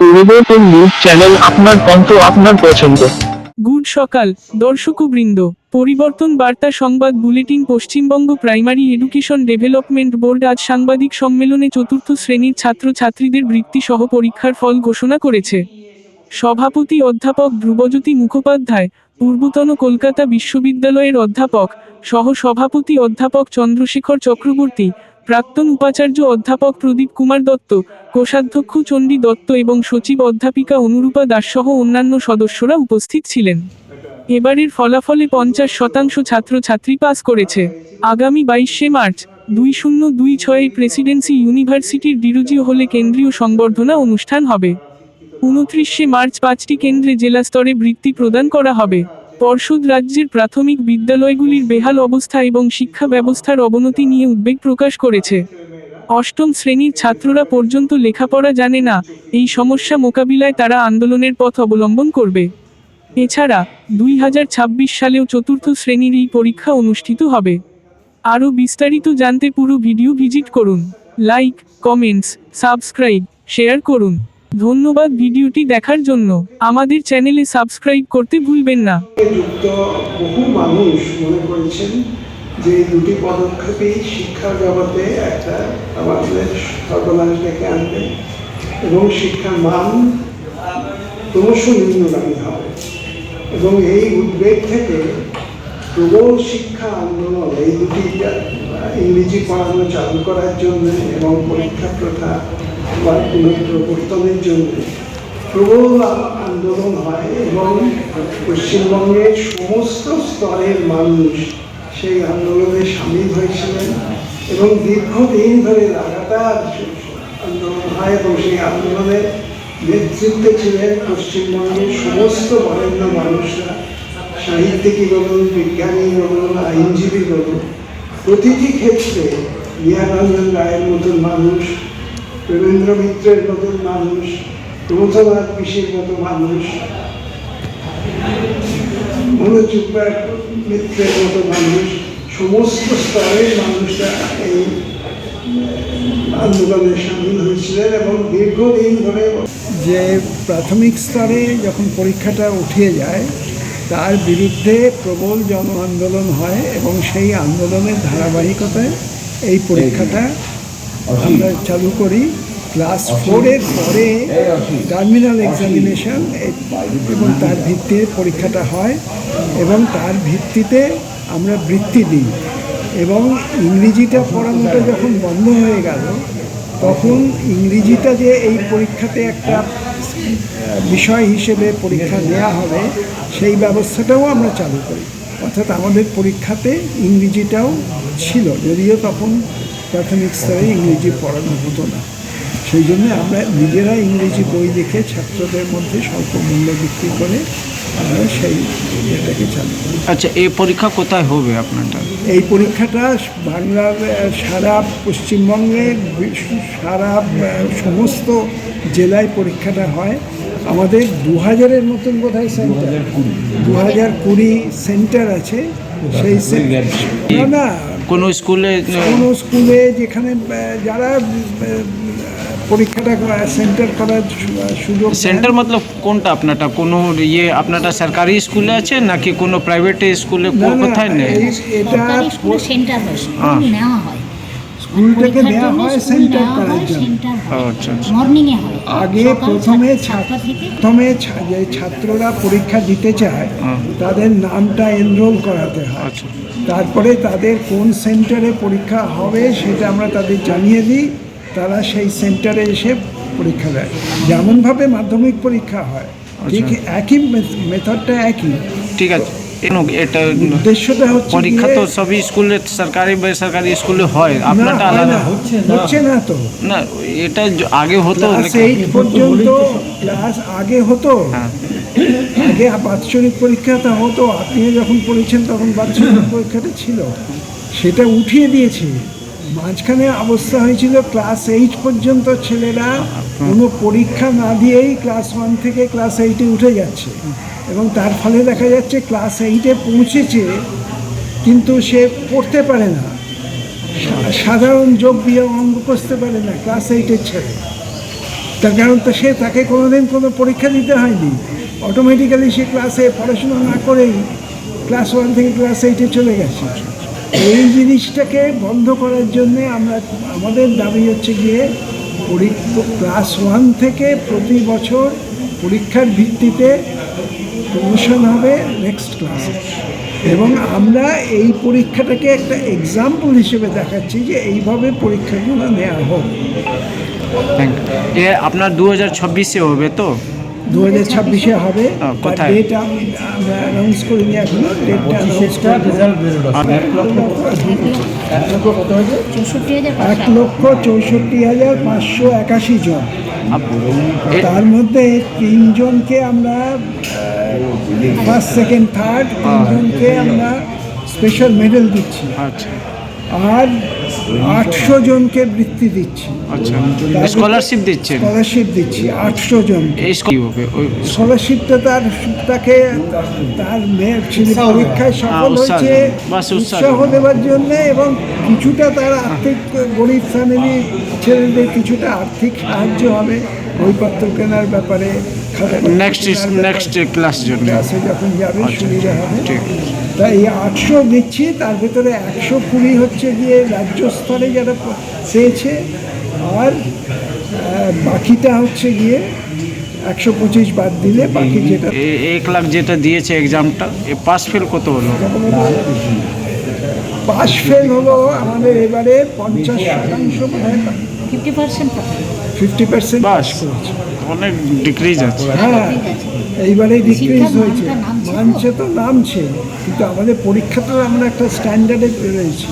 পরিবর্তন news channel আপনার আপনার পছন্দ। গুড সকাল পরিবর্তন বার্তা সংবাদ bulletin Paschimbanga primary education development board আজ সাংবাদিক সম্মেলনে চতুর্থ শ্রেণির ছাত্রছাত্রীদের বৃত্তি সহ পরীক্ষার ফল ঘোষণা করেছে। সভাপতি অধ্যাপক ধ্রুবজ্যোতি মুখোপাধ্যায়, পূর্বতন কলকাতা বিশ্ববিদ্যালয়ের অধ্যাপক সহ সভাপতি অধ্যাপক চন্দ্রশেখর চক্রবর্তী প্রাক্তন উপাচার্য অধ্যাপক প্রদীপ কুমার দত্ত, কোষাধ্যক্ষ চণ্ডী দত্ত এবং সচিব অধ্যাপিকা অনুরূপা দাসসহ অন্যান্য সদস্যরা উপস্থিত ছিলেন। এবারের ফলাফলে পঞ্চাশ শতাংশ ছাত্রছাত্রী পাস করেছে। আগামী বাইশে মার্চ, দুই শূন্য দুই ছয়ে প্রেসিডেন্সি ইউনিভার্সিটির ডিরুজিও হলে কেন্দ্রীয় সংবর্ধনা অনুষ্ঠান হবে। উনত্রিশে মার্চ পাঁচটি কেন্দ্রে জেলা স্তরে বৃত্তি প্রদান করা হবে। পর্ষদ রাজ্যের প্রাথমিক বিদ্যালয়গুলির বেহাল অবস্থা এবং শিক্ষা ব্যবস্থার অবনতি নিয়ে উদ্বেগ প্রকাশ করেছে। অষ্টম শ্রেণির ছাত্ররা পর্যন্ত লেখাপড়া জানে না, এই সমস্যা মোকাবিলায় তারা আন্দোলনের পথ অবলম্বন করবে। এছাড়া, দুই হাজার ছাব্বিশ সালেও চতুর্থ শ্রেণির এই পরীক্ষা অনুষ্ঠিত হবে। আরও বিস্তারিত জানতে পুরো ভিডিও ভিজিট করুন। লাইক, কমেন্টস, সাবস্ক্রাইব, শেয়ার করুন। ধন্যবাদ ভিডিওটি দেখার জন্য। আমাদের চ্যানেলে সাবস্ক্রাইব করতে ভুলবেন না। যুক্ত বহু মানুষ মনে করেছেন যে দুটি শিক্ষা জগতে একটা আমাদের সর্বনাশ ডেকে আনবে এবং শিক্ষার মান ক্রমশ নিম্নগামী হবে। এবং এই উদ্বেগ থেকে প্রবল শিক্ষা আন্দোলন, এই দুটি ইংরেজি পড়ানো চালু করার জন্য এবং পরীক্ষা প্রথা বা পুনঃপ্রবর্তনের জন্য প্রবল আন্দোলন হয় এবং পশ্চিমবঙ্গের সমস্ত স্তরের মানুষ সেই আন্দোলনে সামিল হয়েছিলেন এবং দীর্ঘদিন ধরে লাগাতার আন্দোলন হয় এবং সেই আন্দোলনের নেতৃত্বে ছিলেন পশ্চিমবঙ্গের সমস্ত বরেণ্য মানুষরা সাহিত্যিকই বলুন, বিজ্ঞানী বলুন, আইনজীবী বলুন, প্রতিটি ক্ষেত্রে বিহারঞ্জন রায়ের মতন মানুষ রবীন্দ্র মিত্রের মতন মানুষ প্রমথনাথ পিসের মতো মানুষ মিত্রের মতো মানুষ, সমস্ত স্তরের মানুষরা এই আন্দোলনে সামিল হয়েছিলেন এবং দীর্ঘদিন ধরে যে প্রাথমিক স্তরে যখন পরীক্ষাটা উঠিয়ে যায়, তার বিরুদ্ধে প্রবল জন আন্দোলন হয় এবং সেই আন্দোলনের ধারাবাহিকতায় এই পরীক্ষাটা আমরা চালু করি ক্লাস ফোরের পরে টার্মিনাল এক্সামিনেশন এবং তার ভিত্তিতে পরীক্ষাটা হয় এবং তার ভিত্তিতে আমরা বৃত্তি দিই। এবং ইংরেজিটা পড়ানোটা যখন বন্ধ হয়ে গেল তখন ইংরেজিটা যে এই পরীক্ষাতে একটা বিষয় হিসেবে পরীক্ষা নেওয়া হবে সেই ব্যবস্থাটাও আমরা চালু করি। অর্থাৎ আমাদের পরীক্ষাতে ইংরেজিটাও ছিল যদিও তখন প্রাথমিক স্তরে ইংরেজি পড়ানো হতো না। সেই জন্য আমরা নিজেরা ইংরেজি বই দেখে ছাত্রদের মধ্যে স্বল্প মূল্য বিক্রি করে আমরা সেই এটাকে চালু করি। আচ্ছা এই পরীক্ষা কোথায় হবে আপনারটা? এই পরীক্ষাটা বাংলার সারা পশ্চিমবঙ্গে সারা সমস্ত জেলায় পরীক্ষাটা হয়। আমাদের দু হাজারের মতন বোধহয় সেন্টার? দু হাজার কুড়ি সেন্টার আছে। সেই না না কোনো স্কুলে কোনো স্কুলে যেখানে যারা পরীক্ষাটা সেন্টার করার সুযোগ সেন্টার মতলব কোনটা আপনারটা? কোনো ইয়ে আপনারটা সরকারি স্কুলে আছে নাকি কোনো প্রাইভেট স্কুলে কোথায় নেই এটা সেন্টার হয় সেন্টার হয়। হ্যাঁ। স্কুল নেওয়া হয় হয় সেন্টার করার জন্য আচ্ছা আচ্ছা। আগে প্রথমে প্রথমে যে ছাত্ররা পরীক্ষা দিতে চায়। তাদের নামটা এনরোল করাতে হয়। আচ্ছা। তারপরে তাদের কোন সেন্টারে পরীক্ষা হবে সেটা আমরা তাদের জানিয়ে দিই। তারা সেই সেন্টারে এসে পরীক্ষা দেয়। যেমনভাবে মাধ্যমিক পরীক্ষা হয় ঠিক একই মেথডটা একই। ঠিক আছে। এটা উদ্দেশ্যটা হচ্ছে পরীক্ষা তো সবই স্কুলে সরকারি বেসরকারি স্কুলে হয় আপনারটা আলাদা। না, হচ্ছে না। তো। না এটা আগে হতো এইট পর্যন্ত ক্লাস আগে হতো। হ্যাঁ। আগে বাৎসরিক পরীক্ষাটা হতো আপনি যখন পড়েছেন তখন বাৎসরিক পরীক্ষাটা ছিল। সেটা উঠিয়ে দিয়েছে। মাঝখানে অবস্থা হয়েছিল ক্লাস এইট পর্যন্ত ছেলেরা কোনো পরীক্ষা না দিয়েই ক্লাস ওয়ান থেকে ক্লাস এইটে উঠে যাচ্ছে। এবং তার ফলে দেখা যাচ্ছে ক্লাস এইটে পৌঁছেছে, কিন্তু সে পড়তে পারে না। সাধারণ যোগ বিয়োগ অঙ্গ কষতে পারে না ক্লাস এইটের ছেলে। তার কারণ তো সে তাকে কোনোদিন কোনো পরীক্ষা দিতে হয়নি। অটোমেটিক্যালি সে ক্লাসে পড়াশোনা না করেই ক্লাস ওয়ান থেকে ক্লাস এইটে চলে গেছে। এই জিনিসটাকে বন্ধ করার জন্যে আমরা, আমাদের দাবি হচ্ছে গিয়ে ক্লাস ওয়ান থেকে প্রতি বছর পরীক্ষার ভিত্তিতে প্রমোশন হবে নেক্সট ক্লাসে এবং আমরা এই পরীক্ষাটাকে একটা এক্সাম্পল হিসেবে দেখাচ্ছি যে এইভাবে পরীক্ষাগুলো নেওয়া হোক। আপনার দু হাজার হবে তো? দু হাজার ছাব্বিশে হবে। কোথায়? ডেট আমরা অ্যানাউন্স করিনি এখনও। ডেটটা চৌষট্টি হাজার এক লক্ষ চৌষট্টি হাজার পাঁচশো একাশি জন। তার মধ্যে তিনজনকে আমরা ফার্স্ট সেকেন্ড থার্ড তিনজনকে আমরা স্পেশাল মেডেল দিচ্ছি। আচ্ছা। আর আটশো জনকে বৃত্তি দিচ্ছি। আচ্ছা। স্কলারশিপ দিচ্ছেন? স্কলারশিপ দিচ্ছি আটশো ওই স্কলারশিপটা তার তাকে তার মেয়ের ছেলে পরীক্ষায় সফল উৎসাহ হয়েছে উৎসাহ দেওয়ার জন্য এবং কিছুটা তার আর্থিক গরিব ফ্যামিলি ছেলেদের কিছুটা আর্থিক সাহায্য হবে। বইপত্র কেনার ব্যাপারে নেক্সট নেক্সট ক্লাস জন্য। ক্লাসে যখন যাবে সুবিধা হবে। ঠিক তাই এই আটশো দিচ্ছি তার ভেতরে একশো কুড়ি হচ্ছে গিয়ে রাজ্য স্তরে যারা পেয়েছে আর বাকিটা হচ্ছে গিয়ে একশো পঁচিশ বাদ দিলে বাকি যেটা এক লাখ যেটা দিয়েছে এক্সামটা এ পাস ফেল কত হলো? পাস ফেল হলো আমাদের এবারে পঞ্চাশ শতাংশ ফিফটি পার্সেন্ট ফিফটি পার্সেন্ট বাস অনেক ডিক্রিজ আছে। হ্যাঁ এইবারে ডিক্রিজ হয়েছে। নামছে তো। মানছে তো নামছে। কিন্তু আমাদের পরীক্ষাটা আমরা একটা স্ট্যান্ডার্ডে রয়েছি।